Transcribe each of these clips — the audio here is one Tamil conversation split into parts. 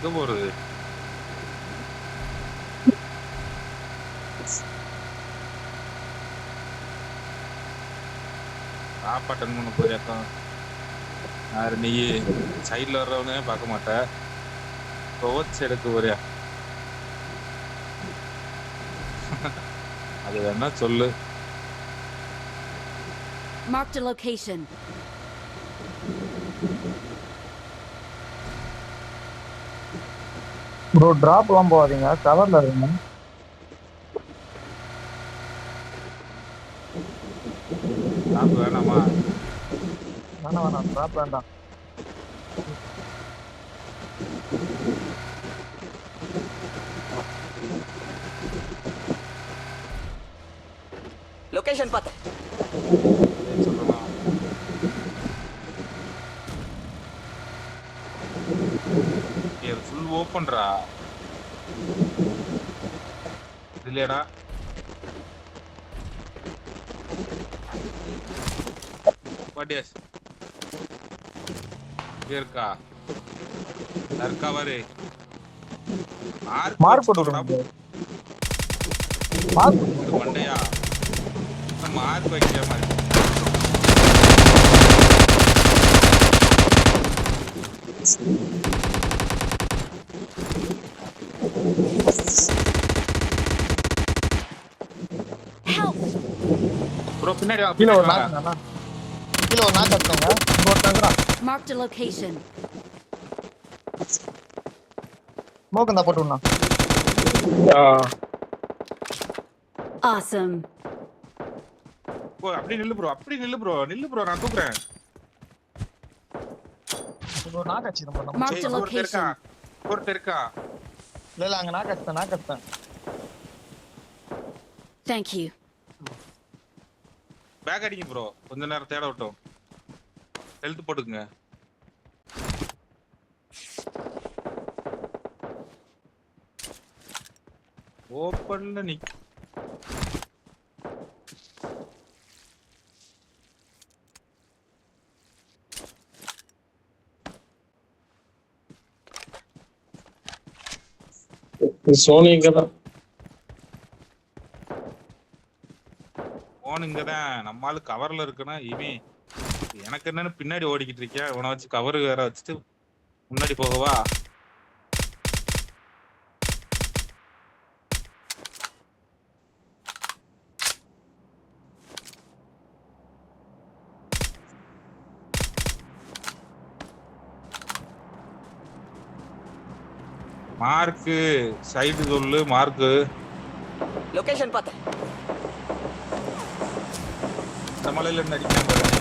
எங்க போறது சாப்பாட்டன் பண்ண போறியாக்கம் யாரு நீ சைட்ல வர்றவனே பார்க்க மாட்ட. துவச்சு எடுக்க போறியா? அது வேணா சொல்லு. Marked a location. ப்ரோ டிராப்லாம் போகாதீங்க. கவர்ல இருங்க. சாப்பிட வேணாமா? வேணாம் வேணாம். டிராப் வேண்டாம். லொகேஷன் பார்த்தேன் ஃபுல் ஓப்பன்ரா இல்லையாடா பாட்டியாஸ் இருக்கா? இருக்கா பாரு மார்க் போட்டு. மார்க் மண்டையா? மார்க் வைக்கிற மாதிரி. Help! பின்னாடி வா கீழே ஒரு நாக்கு கீழே ஒரு இங்க. ஸ்மோக். ஓ அப்படி நில்லு ப்ரோ அப்படி நில்லு ப்ரோ நில்லு ப்ரோ நான் தூக்குறேன். ஒரு நாக்கு அடிச்சு நம்ம. The ஒருத்தன் இருக்கா. ஒருத்தன் இருக்கா? இல்ல இல்ல அங்க நாக்கு அடிச்சேன் நாக்கு அடிச்சேன் Thank you. பேக் அடிங்க ப்ரோ கொஞ்ச நேரம் தேட விட்டோம். ஹெல்த் போட்டுக்குங்க. ஓப்பன்ல நிக் சோனி இங்கதான் தான் போன் இங்கதான் நம்ம ஆளு கவர்ல இருக்குன்னா இவன் எனக்கு என்னன்னு பின்னாடி ஓடிக்கிட்டு இருக்கேன் உன வச்சு கவர் வேற வச்சுட்டு முன்னாடி போகவா? மார்க்கு சைடு சொல்லு மார்க்கு லொகேஷன் பார்த்தேன். இந்த மலையில இருந்து அடிக்காம பாருங்க.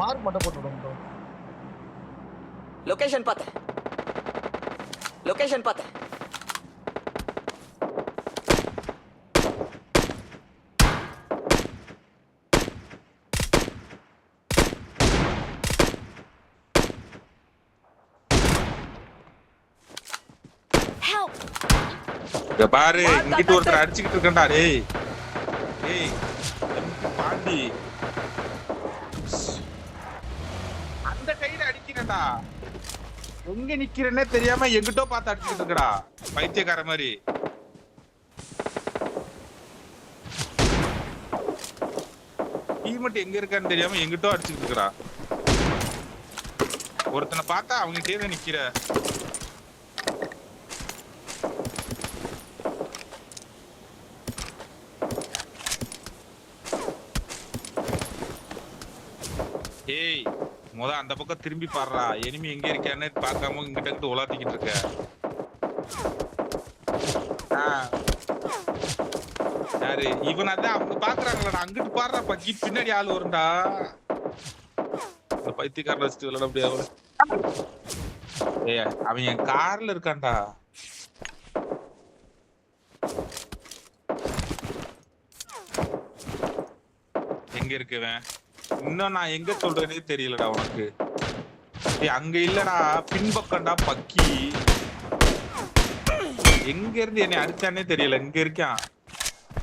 மார்க் மட்டும் போட்டு விடுங்க bro. லொகேஷன் பார்த்தேன் லொகேஷன் பார்த்தேன் இங்க பாரு இங்கிட்டு ஒருத்தர் அடிச்சுக்கிட்டு இருக்கேன்டா டேய். டேய் பாண்டி. அந்த கையில அடிக்கிறேன்டா. எங்க நிக்கிறேன்னே தெரியாம எங்கிட்டோ பார்த்து அடிச்சுக்கிட்டு இருக்கடா பைத்தியக்கார மாதிரி. டீமெட் எங்க இருக்கான்னு தெரியாம எங்கிட்டோ அடிச்சுக்கிட்டு இருக்கடா. ஒருத்தனை பார்த்தா அவங்ககிட்டயே தான் நிக்கிற ஏய் முத அந்த பக்கம் திரும்பி பாடுறா எனிமி எங்க இருக்கான்னு பார்க்காம இங்கிட்ட இங்கிட்ட உலாத்திக்கிட்டு இருக்க. யாரு? இவன் அதான் அவங்க பாக்குறாங்களா அங்கிட்டு பாடுறா பக்கி பின்னாடி ஆள் வரும்டா. இந்த பைத்தியக்காரன் வச்சுட்டு விளையாட முடியாது ஏ அவன் என் கார்ல இருக்கான்டா. எங்க இருக்குவன் இன்னும் நான் எங்க சொல்றேனே தெரியலடா உனக்கு. அங்க இல்லடா பின்பக்கம்டா பக்கி. எங்க இருந்து என்னை அடிச்சானே தெரியல இங்க இருக்கான்.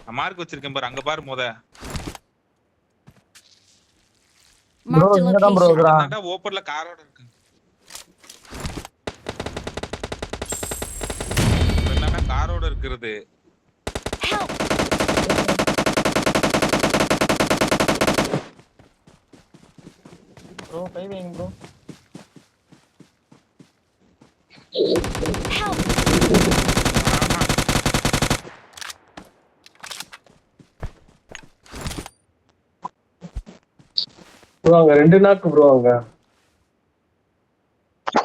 நான் மார்க் வச்சிருக்கேன் பாரு அங்க பாரு முத. ஓப்பன்ல காரோட இருக்கு. காரோட இருக்கிறது? ப்ரோ கை வைங்க ப்ரோ ப்ரோ அங்க ரெண்டு நாக்கு ப்ரோ அங்க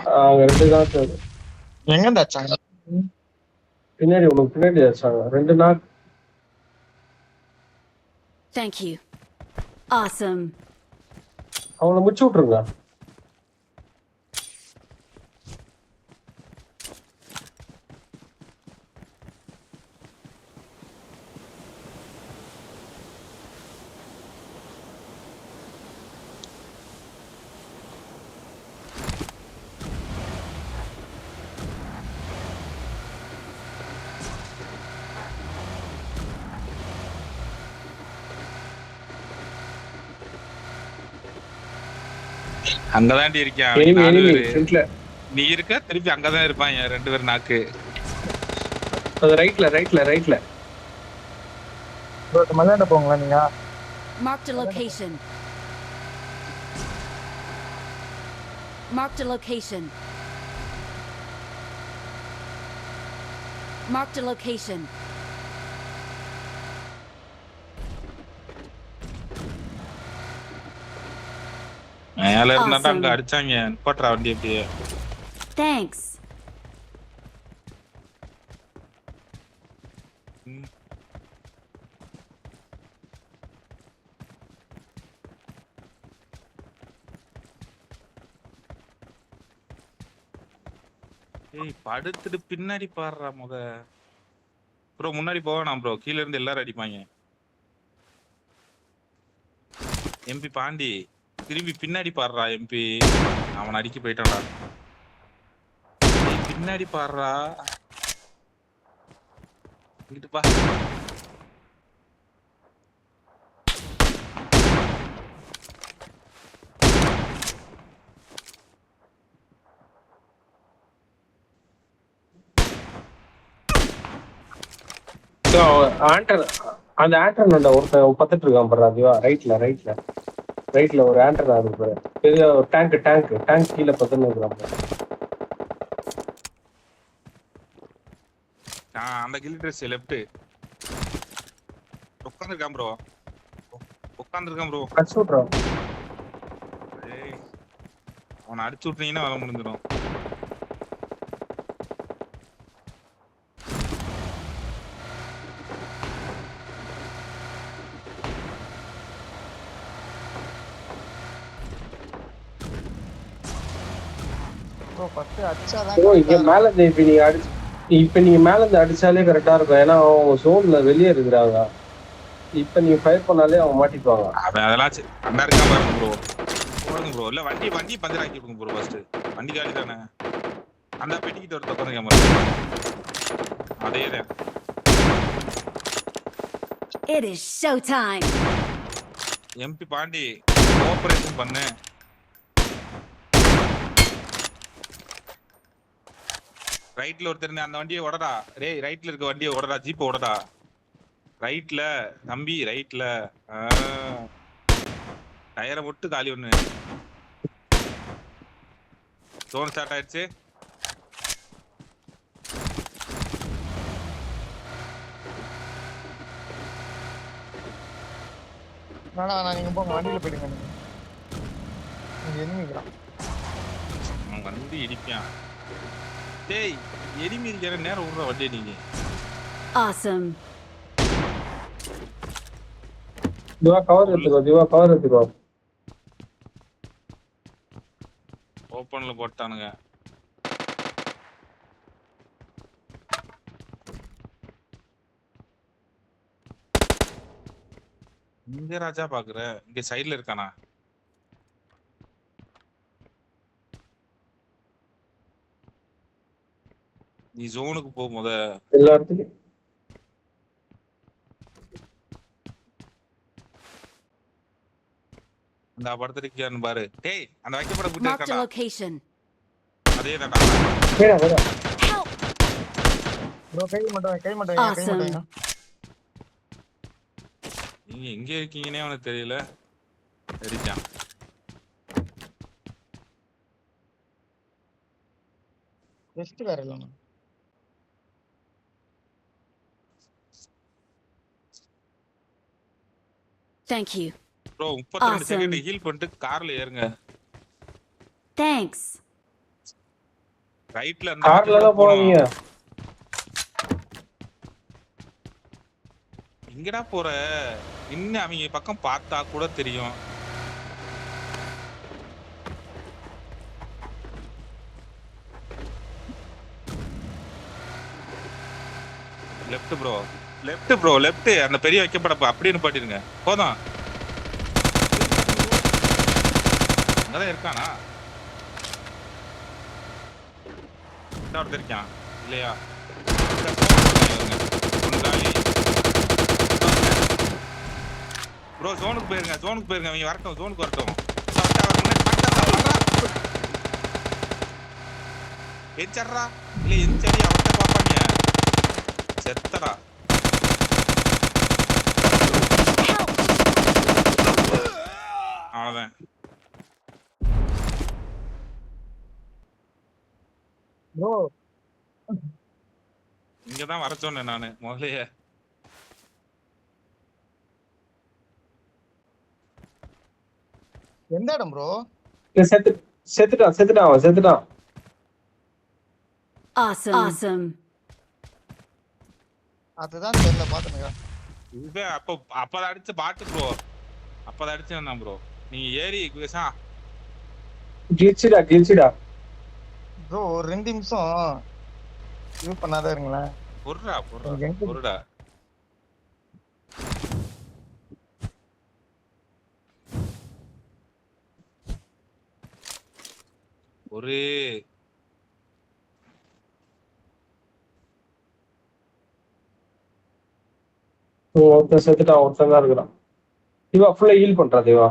ஆ, அங்க ரெண்டு நாக்கு எங்க அடிச்சாங்க பின்னாடி உனக்கு பின்னாடி வச்சாங்க ரெண்டு நாக்கு Thank you. Awesome. அவங்கள முடிச்சு விட்டுருங்க. அங்கதாண்டி இருக்கான் நீ இருக்க திருப்பி அங்கதான் இருப்பான் என் ரெண்டு பேரும் நாக்கு அது ரைட்ல ரைட்ல ரைட்ல ப்ரோ மலையாண்ட போங்களா நீங்க Marked a location. Marked a location. Marked a location. மேல இருந்தாண்டா அங்க. அடிச்சாங்க நிப்பாட்டுறா வண்டி அப்படியே. ம். ஏய் படுத்துட்டு பின்னாடி பாடுறா முத ப்ரோ முன்னாடி போவேணாம் ப்ரோ கீழ இருந்து எல்லாரும் அடிப்பாங்க எம்பி பாண்டி திரும்பி பின்னாடி பாடுறா எம்பி அவன் அடிக்க போயிட்டான்டா. பின்னாடி பாடுறா. இங்கிட்டு ஆண்டர் அந்த ஆண்டர் நண்ட ஒருத்தன் பத்துட்டு இருக்கான் பாரு அதுவா? ரைட்ல ரைட்ல ரைட்ல ஒரு ஆண்டர் பாரு. பெரிய ஒரு டேங்க் டேங்க் டேங்க் கீழே பாரு. ஆ அந்த கில் ட்ரெஸ் லெஃப்ட் உட்காந்துருக்கான் ப்ரோ உட்காந்துருக்கான் ப்ரோ அடிச்சு விட்றான் அவனை அடிச்சு விட்டீங்கன்னா வேலை முடிஞ்சிடும். ஃபர்ஸ்ட் அடிச்சாதான் ப்ரோ இங்க மேல இருந்து இப்ப நீங்க அடிச்சு இப்ப நீங்க மேல இருந்து அடிச்சாலே கரெக்டா இருக்கும். ஏன்னா அவங்க சோன்ல வெளியே இருக்கிறாங்க. இப்ப நீங்க ஃபயர் பண்ணாலே அவங்க மாட்டிக்குவாங்க அவன் அதெல்லாம் சரி. அண்ணா பாருங்க ப்ரோ போடுங்க ப்ரோ இல்ல வண்டி வண்டி பஞ்சர் ஆக்கி விடுங்க ப்ரோ ஃபர்ஸ்ட் வண்டி காலி தானே? அந்த பெட்டிக்கிட்ட ஒரு உட்காந்து கேமரா அதே தான். It is showtime. MP Pandi cooperation பண்ணு. ரைட்ல ஒருத்தர் அந்த வண்டியை உடடா டேய் ரைட்ல இருக்க வண்டியை உடடா ஜீப் உடடா ரைட்ல தம்பி ரைட்ல டயரை மட்டும் காலி ஒண்ணு சோன் ஸ்டார்ட் ஆயிடுச்சு. வேணா நீங்க போங்க. வண்டியில போயிடுங்க நீங்க. எனிமிக்கிறான் வந்து இடிப்பான் டேய் எரிமி இருக்கிற நேரம் விடுற வண்டியை நீங்க. Awesome. திவா கவர் எடுத்துக்கோ திவா கவர் எடுத்துக்கோ. ஓப்பன்ல போட்டானுங்க. இங்க ராஜா பாக்குற இங்க சைடுல இருக்கானா? நீ ஜோனுக்கு போ முத. எல்லா இடத்துலயும் அந்த படத்திருக்கான்னு பாரு. டேய் அந்த வைக்கப்பட a இருக்காடா location. அதே தான்டா! ப்ரோ கை மட்டும் கை கை. நீங்க எங்க இருக்கீங்கன்னே அவனுக்கு தெரியல. சரிச்சான் Vest வேற இல்லைண்ணா. Thank you. ப்ரோ முப்பத்தி ரெண்டு Awesome. செகண்ட் ஹீல் பண்ணிட்டு கார்ல ஏறுங்க Thanks. ரைட்ல கார்ல எல்லாம் எங்கடா போற இன்னும் அவங்க பக்கம் பார்த்தா கூட தெரியும் left bro left bro left அந்த பெரிய வைக்கப்பட அப்படின்னு பாட்டிருங்க. போதும். அங்கதான் இருக்கானா? ஒருத்தர் இருக்கான். இல்லையா? ப்ரோ ஜோனுக்கு போயிருங்க ஜோனுக்கு போயிருங்க. அவங்க வரட்டும் ஜோனுக்கு வரட்டும். எச்சர்றா இல்ல எச்சரி அவன்கிட்ட பாப்பாங்க செத்தடா. அவ்வளவுதான். ப்ரோ இங்கதான் வர சொன்னேன் நானு முதலையே எந்த இடம் ப்ரோ செத்து செத்துட்டான் செத்துட்டான் செத்துட்டான் Awesome. Awesome. அதுதான் தெரியல பாத்துனுங்க இது அப்ப அப்பதான் அடிச்ச பாட்டு ப்ரோ அப்பதான் அடிச்சேன் ப்ரோ நீங்க ஏறி குசா கிழிச்சுடா கிழிச்சுடா. ப்ரோ ஒரு ரெண்டு நிமிஷம். இது பண்ணாதான் இருங்களேன். பொருடா பொருடா பொருடா. ஒரு. ஒருத்தன் செத்துட்டான் ஒருத்தன் தான் இருக்கிறான். இவா ஃபுல்லா ஹீல் பண்றா தேவா.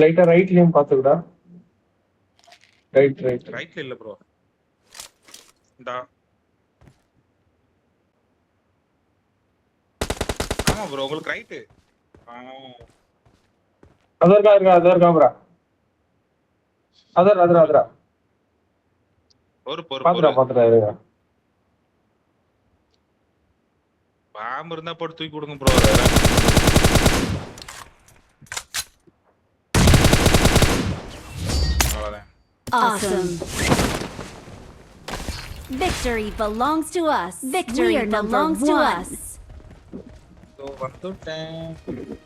லைட்டா ரைட்லயும் பாத்துக்கடா. ரைட் ரைட் ரைட்ல இல்ல ப்ரோ இந்தா. ஆமா ப்ரோ உங்களுக்கு ரைட்டு அதர் இருக்கா இருக்கா அதர் இருக்கா ப்ரா அதர் அதர் அதரா ஒரு பொறு பாத்துடா பாத்துடா இருங்க பாம்பு இருந்தா போட்டு தூக்கி கொடுங்க bro Awesome. Victory belongs to us. Victory belongs one. to us. So.